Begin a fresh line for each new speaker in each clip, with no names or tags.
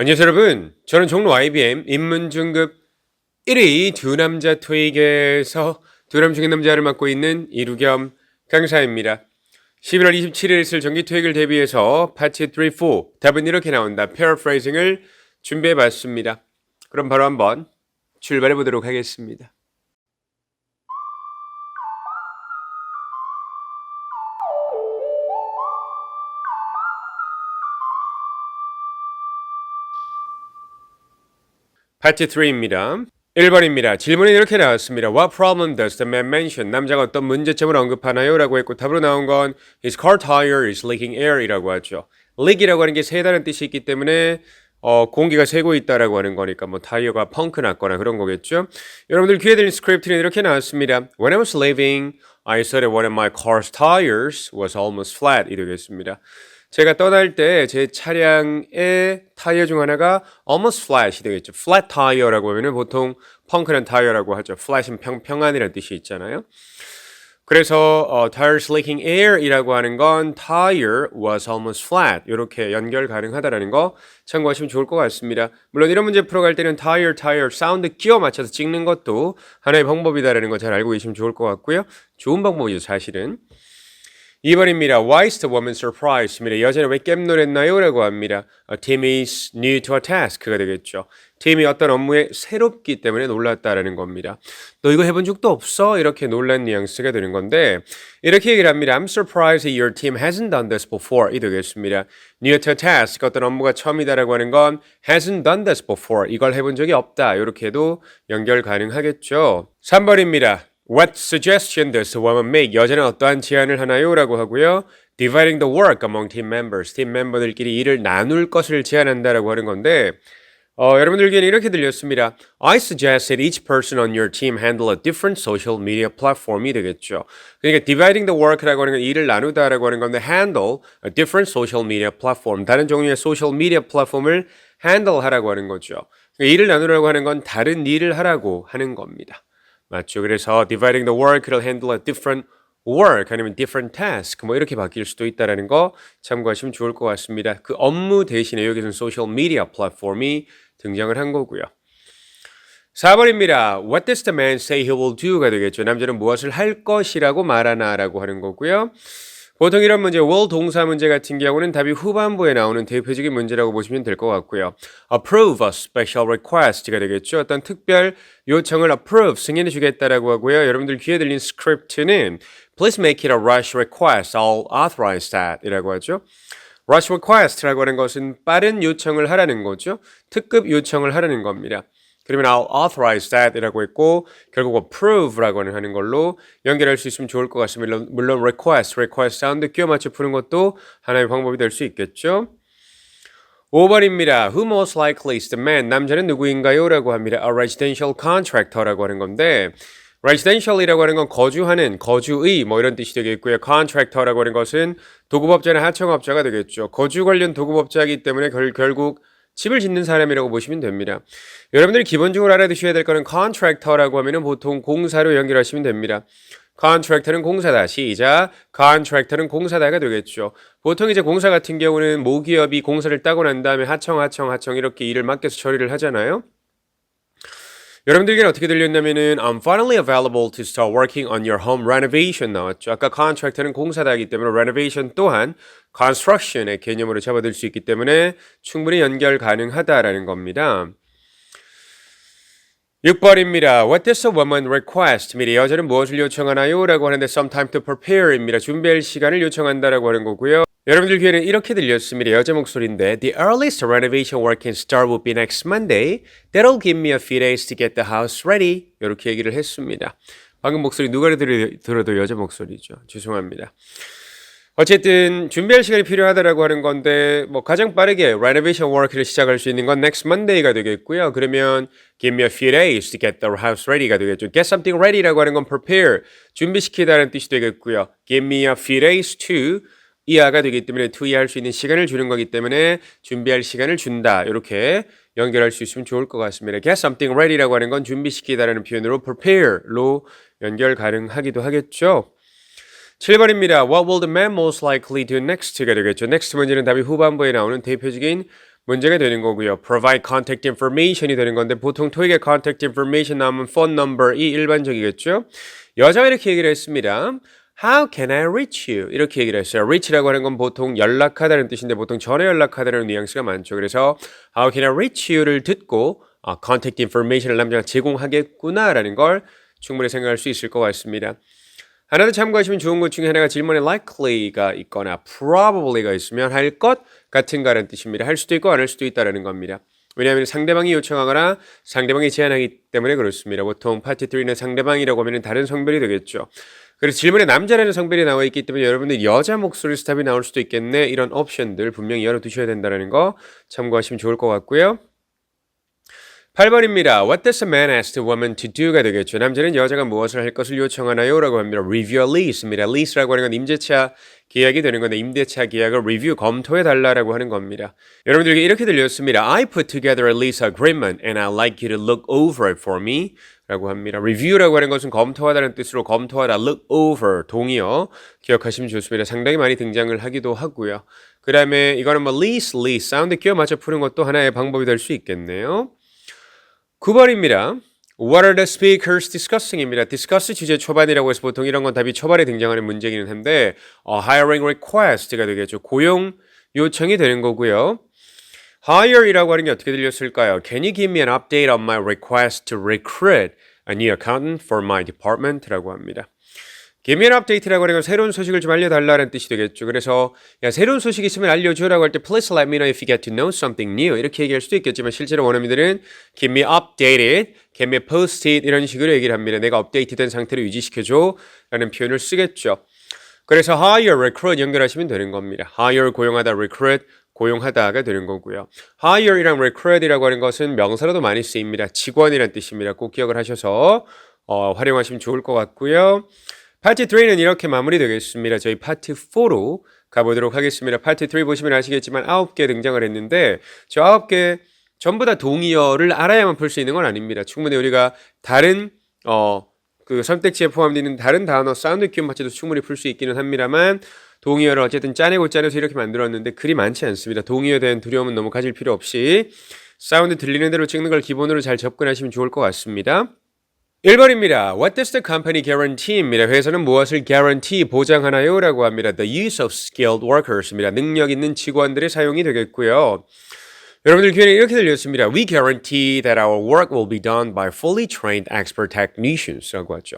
안녕하세요 여러분. 저는 종로 IBM 인문중급 1위 두 남자 토익에서 두 남중의 남자를 맡고 있는 이루겸 강사입니다. 11월 27일 있을 정기 토익을 대비해서 파트 3, 4 답은 이렇게 나온다. paraphrasing을 준비해 봤습니다. 그럼 바로 한번 출발해 보도록 하겠습니다. 파트 3입니다. 1번입니다. 질문이 이렇게 나왔습니다. What problem does the man mention? 남자가 어떤 문제점을 언급하나요? 라고 했고 답으로 나온 건 His car tire is leaking air 이라고 하죠. leak이라고 하는 게 새다는 뜻이 있기 때문에 어, 공기가 새고 있다라고 하는 거니까 뭐 타이어가 펑크 났거나 그런 거겠죠. 여러분들 귀에 들린 스크립트는 이렇게 나왔습니다. When I was leaving, I saw that one of my car's tires was almost flat 이 되겠습니다. 제가 떠날 때 제 차량의 타이어 중 하나가 almost flat이 되겠죠. flat tire라고 하면은 보통 펑크는 타이어라고 하죠. flat은 평, 평안이라는 뜻이 있잖아요. 그래서 어, tires leaking air이라고 하는 건 tire was almost flat 이렇게 연결 가능하다라는 거 참고하시면 좋을 것 같습니다. 물론 이런 문제 풀어갈 때는 tire, tire 사운드 끼워 맞춰서 찍는 것도 하나의 방법이다라는 거 잘 알고 계시면 좋을 것 같고요. 좋은 방법이죠 사실은. 2번입니다. Why is the woman surprised? 여자는 왜 깹놀했나요? 라고 합니다. A team is new to a task가 되겠죠. 팀이 어떤 업무에 새롭기 때문에 놀랐다라는 겁니다. 너 이거 해본 적도 없어? 이렇게 놀란 뉘앙스가 되는 건데 이렇게 얘기를 합니다. I'm surprised that your team hasn't done this before. 이 되겠습니다. New to task, 어떤 업무가 처음이다라고 하는 건 hasn't done this before. 이걸 해본 적이 없다. 이렇게도 연결 가능하겠죠. 3번입니다. What suggestion does woman make? 여자는 어떠한 제안을 하나요? 라고 하고요. Dividing the work among team members. 팀 멤버들끼리 일을 나눌 것을 제안한다라고 하는 건데 어, 여러분들께는 이렇게 들렸습니다. I suggest that each person on your team handle a different social media platform이 되겠죠. 그러니까 dividing the work라고 하는 건 일을 나누다라고 하는 건데 handle a different social media platform. 다른 종류의 소셜 미디어 플랫폼을 handle 하라고 하는 거죠. 그러니까 일을 나누라고 하는 건 다른 일을 하라고 하는 겁니다. 맞죠? 그래서 dividing the work를 handle a different work 아니면 different task 뭐 이렇게 바뀔 수도 있다라는 거 참고하시면 좋을 것 같습니다. 그 업무 대신에 여기서는 소셜 미디어 플랫폼이 등장을 한 거고요. 4번입니다. What does the man say he will do가 되겠죠. 남자는 무엇을 할 것이라고 말하나라고 하는 거고요. 보통 이런 문제, will 동사 문제 같은 경우는 답이 후반부에 나오는 대표적인 문제라고 보시면 될 것 같고요. approve a special request가 되겠죠. 어떤 특별 요청을 approve, 승인해 주겠다라고 하고요. 여러분들 귀에 들린 스크립트는 please make it a rush request, I'll authorize that 이라고 하죠. rush request라고 하는 것은 빠른 요청을 하라는 거죠. 특급 요청을 하라는 겁니다. 그러면 I'll authorize that 이라고 했고 결국 approve라고 하는 걸로 연결할 수 있으면 좋을 것 같습니다. 물론, 물론 request, request 사운드 끼워 맞춰 푸는 것도 하나의 방법이 될 수 있겠죠. 5번입니다. Who most likely is the man? 남자는 누구인가요? 라고 합니다. A residential contractor라고 하는 건데 residential이라고 하는 건 거주하는, 거주의 뭐 이런 뜻이 되겠고요. contractor라고 하는 것은 도급업자나 하청업자가 되겠죠. 거주 관련 도급업자이기 때문에 결, 결국 집을 짓는 사람이라고 보시면 됩니다. 여러분들이 기본적으로 알아두셔야 될 거는 contractor라고 하면은 보통 공사로 연결하시면 됩니다. contractor는 공사다. 시작. contractor는 공사다가 되겠죠. 보통 이제 공사 같은 경우는 모기업이 공사를 따고 난 다음에 하청, 하청, 하청 이렇게 일을 맡겨서 처리를 하잖아요. 여러분들에게는 어떻게 들렸냐면은 I'm finally available to start working on your home renovation 나왔죠. 아까 contractor는 공사다이기 때문에 renovation 또한 construction의 개념으로 잡아들 수 있기 때문에 충분히 연결 가능하다라는 겁니다. 6번입니다. What does a woman request? 미리 여자는 무엇을 요청하나요? 라고 하는데 some time to prepare입니다. 준비할 시간을 요청한다라고 하는 거고요. 여러분들 귀에는 이렇게 들렸습니다. 여자 목소리인데 The earliest renovation work can start will be next Monday. That'll give me a few days to get the house ready. 이렇게 얘기를 했습니다. 방금 목소리 누가 들, 들어도 여자 목소리죠. 죄송합니다. 어쨌든 준비할 시간이 필요하다라고 하는 건데 뭐 가장 빠르게 renovation work를 시작할 수 있는 건 next Monday가 되겠고요. 그러면 give me a few days to get the house ready가 되겠죠. get something ready라고 하는 건 prepare 준비시키다는 뜻이 되겠고요. give me a few days to 이하가 되기 때문에 to 이할 수 있는 시간을 주는 거기 때문에 준비할 시간을 준다. 이렇게 연결할 수 있으면 좋을 것 같습니다. get something ready라고 하는 건 준비시키다라는 표현으로 prepare로 연결 가능하기도 하겠죠. 7번입니다. What will the man most likely do next가 되겠죠. next 문제는 답이 후반부에 나오는 대표적인 문제가 되는 거고요. provide contact information이 되는 건데 보통 토익에 contact information 나오면 phone number이 일반적이겠죠. 여자가 이렇게 얘기를 했습니다. How can I reach you? 이렇게 얘기를 했어요. reach라고 하는 건 보통 연락하다는 뜻인데 보통 전에 연락하다는 뉘앙스가 많죠. 그래서 How can I reach you를 듣고 아, contact information을 남자가 제공하겠구나라는 걸 충분히 생각할 수 있을 것 같습니다. 하나 더 참고하시면 좋은 것 중에 하나가 질문에 likely가 있거나 probably가 있으면 할 것 같은가라는 뜻입니다. 할 수도 있고 안 할 수도 있다라는 겁니다. 왜냐하면 상대방이 요청하거나 상대방이 제안하기 때문에 그렇습니다. 보통 파트 3는 상대방이라고 하면 다른 성별이 되겠죠. 그래서 질문에 남자라는 성별이 나와 있기 때문에 여러분들 여자 목소리 스탑이 나올 수도 있겠네. 이런 옵션들 분명히 열어두셔야 된다는 거 참고하시면 좋을 것 같고요. 8번입니다. What does a man ask the woman to do가 되겠죠. 남자는 여자가 무엇을 할 것을 요청하나요? 라고 합니다. Review a lease입니다. lease라고 하는 건 임대차 계약이 되는 건데 임대차 계약을 review 검토해 달라라고 하는 겁니다. 여러분들에게 이렇게 들렸습니다. I put together a lease agreement and I'd like you to look over it for me. 라고 합니다. review라고 하는 것은 검토하다는 뜻으로 검토하다, look over, 동의어 기억하시면 좋습니다. 상당히 많이 등장을 하기도 하고요. 그 다음에 이거는 뭐 lease, lease, 사운드 끼워 맞춰 푸는 것도 하나의 방법이 될 수 있겠네요. 9번입니다. What are the speakers discussing입니다. discuss 주제 초반이라고 해서 보통 이런 건 답이 초반에 등장하는 문제기는 한데 어, hiring request가 되겠죠. 고용 요청이 되는 거고요. hire이라고 하는 게 어떻게 들렸을까요? Can you give me an update on my request to recruit a new accountant for my department라고 합니다. An update라고 하는 건 새로운 소식을 좀 알려달라는 뜻이 되겠죠. 그래서 야 새로운 소식 있으면 알려줘라고 할 때 Please let me know if you get to know something new 이렇게 얘기할 수도 있겠지만 실제로 원어민들은 Give me updated, Give me posted 이런 식으로 얘기를 합니다. 내가 업데이트된 상태로 유지시켜줘 라는 표현을 쓰겠죠. 그래서 hire, recruit 연결하시면 되는 겁니다. hire 고용하다, recruit 고용하다가 되는 거고요. hire이랑 recruit이라고 하는 것은 명사로도 많이 쓰입니다. 직원이라는 뜻입니다. 꼭 기억을 하셔서 어, 활용하시면 좋을 것 같고요. 파트 3는 이렇게 마무리되겠습니다. 저희 파트 4로 가보도록 하겠습니다. 파트 3 보시면 아시겠지만 9개 등장을 했는데 저 9개 전부 다 동의어를 알아야만 풀 수 있는 건 아닙니다. 충분히 우리가 다른 어, 그 선택지에 포함되어 있는 다른 단어 사운드 키움 받쳐도 충분히 풀 수 있기는 합니다만 동의어를 어쨌든 짜내고 짜내서 이렇게 만들었는데 그리 많지 않습니다. 동의어에 대한 두려움은 너무 가질 필요 없이 사운드 들리는 대로 찍는 걸 기본으로 잘 접근하시면 좋을 것 같습니다. 1번입니다. What does the company guarantee입니다. 회사는 무엇을 guarantee 보장하나요? 라고 합니다. The use of skilled workers입니다. 능력 있는 직원들의 사용이 되겠고요. 여러분들 귀에는 이렇게 들렸습니다. We guarantee that our work will be done by fully trained expert technicians 라고 하죠.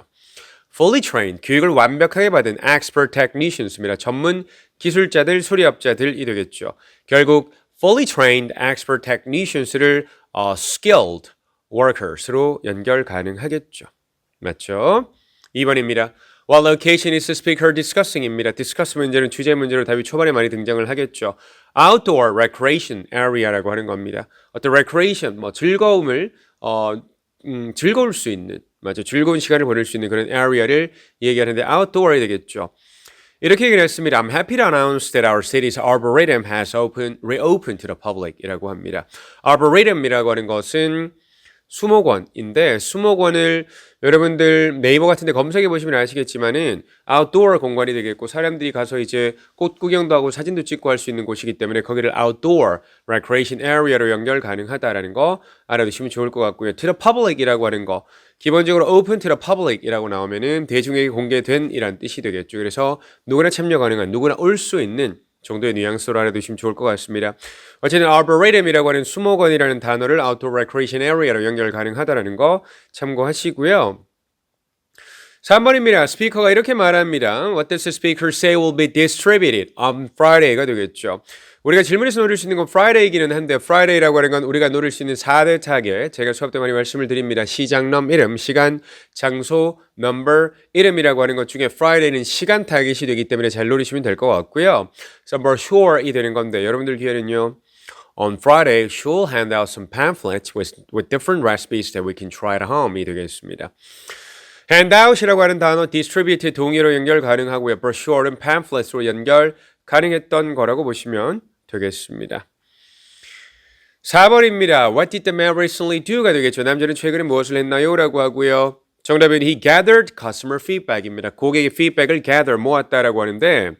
fully trained, 교육을 완벽하게 받은 expert technicians입니다. 전문 기술자들, 수리업자들이 되겠죠. 결국 fully trained expert technicians를 어, skilled workers로 연결 가능하겠죠. 맞죠? 2번입니다. While location is speaker discussing입니다. discuss 문제는 주제 문제로 답이 초반에 많이 등장을 하겠죠. outdoor recreation area라고 하는 겁니다. 어떤 recreation, 뭐 즐거움을 어, 음, 즐거울 수 있는 맞죠? 즐거운 시간을 보낼 수 있는 그런 area를 얘기하는데 outdoor이 되겠죠. 이렇게 얘기를 했습니다. I'm happy to announce that our city's arboretum has opened, reopened to the public 이라고 합니다. arboretum이라고 하는 것은 수목원인데 수목원을 여러분들 네이버 같은 데 검색해 보시면 아시겠지만은 아웃도어 공간이 되겠고 사람들이 가서 이제 꽃 구경도 하고 사진도 찍고 할 수 있는 곳이기 때문에 거기를 outdoor recreation area로 연결 가능하다라는 거 알아두시면 좋을 것 같고요. to the public이라고 하는 거 기본적으로 open to the public이라고 나오면은 대중에게 공개된 이란 뜻이 되겠죠. 그래서 누구나 참여 가능한 누구나 올 수 있는 정도의 뉘앙스로 알아두시면 좋을 것 같습니다. 어쨌든 arboretum이라고 하는 수목원이라는 단어를 outdoor recreation area로 연결 가능하다라는 거 참고하시고요. 3번입니다. 스피커가 이렇게 말합니다. What does the speaker say will be distributed on Friday가 되겠죠. 우리가 질문에서 노릴 수 있는 건 Friday이기는 한데 Friday라고 하는 건 우리가 노릴 수 있는 4대 타겟 제가 수업 때 많이 말씀을 드립니다. 시장넘 이름, 시간, 장소, number, 이름이라고 하는 것 중에 Friday는 시간 타겟이 되기 때문에 잘 노리시면 될 것 같고요. 그래서 more sure이 되는 건데 여러분들 기회는요. On Friday, she'll hand out some pamphlets with, with different recipes that we can try at home이 되겠습니다. handout이라고 하는 단어 distribute 동의로 연결 가능하고요. brochure는 pamphlets로 연결 가능했던 거라고 보시면 되겠습니다. 4번입니다. What did the man recently do가 되겠죠. 남자는 최근에 무엇을 했나요? 라고 하고요. 정답은 he gathered customer feedback입니다. 고객의 feedback을 gather 모았다라고 하는데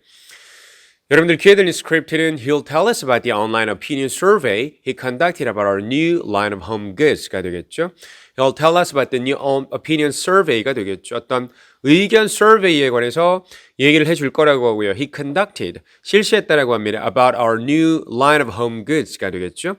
여러분들 귀에 들린 스크립트는 He'll tell us about the online opinion survey he conducted about our new line of home goods가 되겠죠. He'll tell us about the new opinion survey가 되겠죠. 어떤 의견 survey에 관해서 얘기를 해줄 거라고 하고요. He conducted 실시했다라고 합니다. About our new line of home goods가 되겠죠.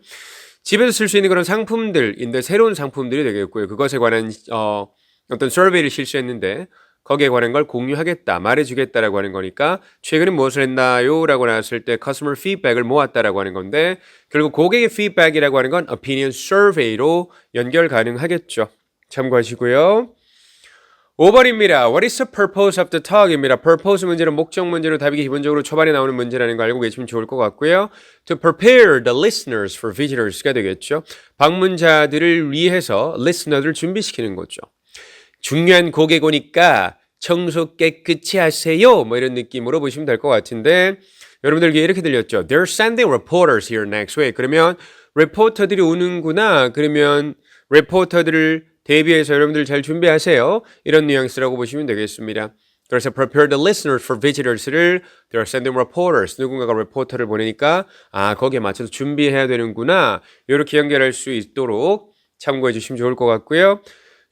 집에서 쓸 수 있는 그런 상품들인데 새로운 상품들이 되겠고요. 그것에 관한 어, 어떤 서베이를 실시했는데 거기에 관한 걸 공유하겠다, 말해주겠다라고 하는 거니까 최근에 무엇을 했나요? 라고 나왔을 때 customer feedback을 모았다라고 하는 건데 결국 고객의 feedback이라고 하는 건 opinion survey로 연결 가능하겠죠. 참고하시고요. 5번입니다. What is the purpose of the talk입니다. purpose 문제는 목적 문제로 답이 기본적으로 초반에 나오는 문제라는 거 알고 계시면 좋을 것 같고요. To prepare the listeners for visitors가 되겠죠. 방문자들을 위해서 listener들을 준비시키는 거죠. 중요한 고객 오니까 청소 깨끗이 하세요. 뭐 이런 느낌으로 보시면 될 것 같은데 여러분들 이렇게 들렸죠. They're sending reporters here next week. 그러면 레포터들이 오는구나. 그러면 레포터들을 대비해서 여러분들 잘 준비하세요. 이런 뉘앙스라고 보시면 되겠습니다. 그래서 prepare the listeners for visitors를 they're sending reporters. 누군가가 레포터를 보내니까 아 거기에 맞춰서 준비해야 되는구나. 이렇게 연결할 수 있도록 참고해 주시면 좋을 것 같고요.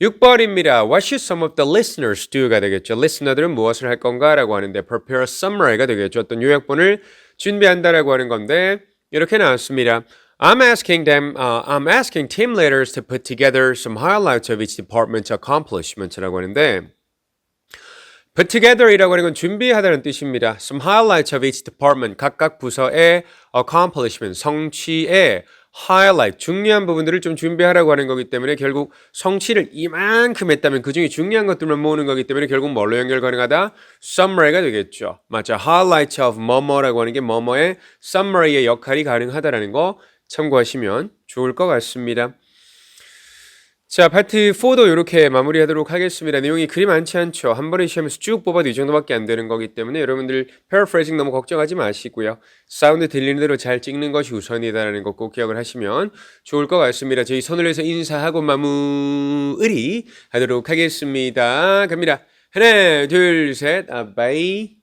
6번입니다. What should some of the listeners do가 되겠죠. listener들은 무엇을 할 건가라고 하는데 prepare summary가 되겠죠. 어떤 요약본을 준비한다라고 하는 건데 이렇게 나왔습니다. I'm asking them, uh, I'm asking team leaders to put together some highlights of each department's accomplishments라고 하는데 put together이라고 하는 건 준비하다는 뜻입니다. Some highlights of each department 각각 부서의 accomplishment 성취의 highlight 중요한 부분들을 좀 준비하라고 하는 거기 때문에 결국 성취를 이만큼 했다면 그 중에 중요한 것들만 모으는 거기 때문에 결국 뭘로 연결 가능하다? summary가 되겠죠. 맞죠? highlights of 뭐뭐라고 하는 게 뭐뭐의 summary의 역할이 가능하다라는 거 참고하시면 좋을 것 같습니다. 자, 파트 4도 이렇게 마무리하도록 하겠습니다. 내용이 그리 많지 않죠. 한 번에 시험에서 쭉 뽑아도 이 정도밖에 안 되는 거기 때문에 여러분들 paraphrasing 너무 걱정하지 마시고요. 사운드 들리는 대로 잘 찍는 것이 우선이다라는 거 꼭 기억을 하시면 좋을 것 같습니다. 저희 손을 해서 인사하고 마무리 하도록 하겠습니다. 갑니다. 하나, 둘, 셋, 아, 바이.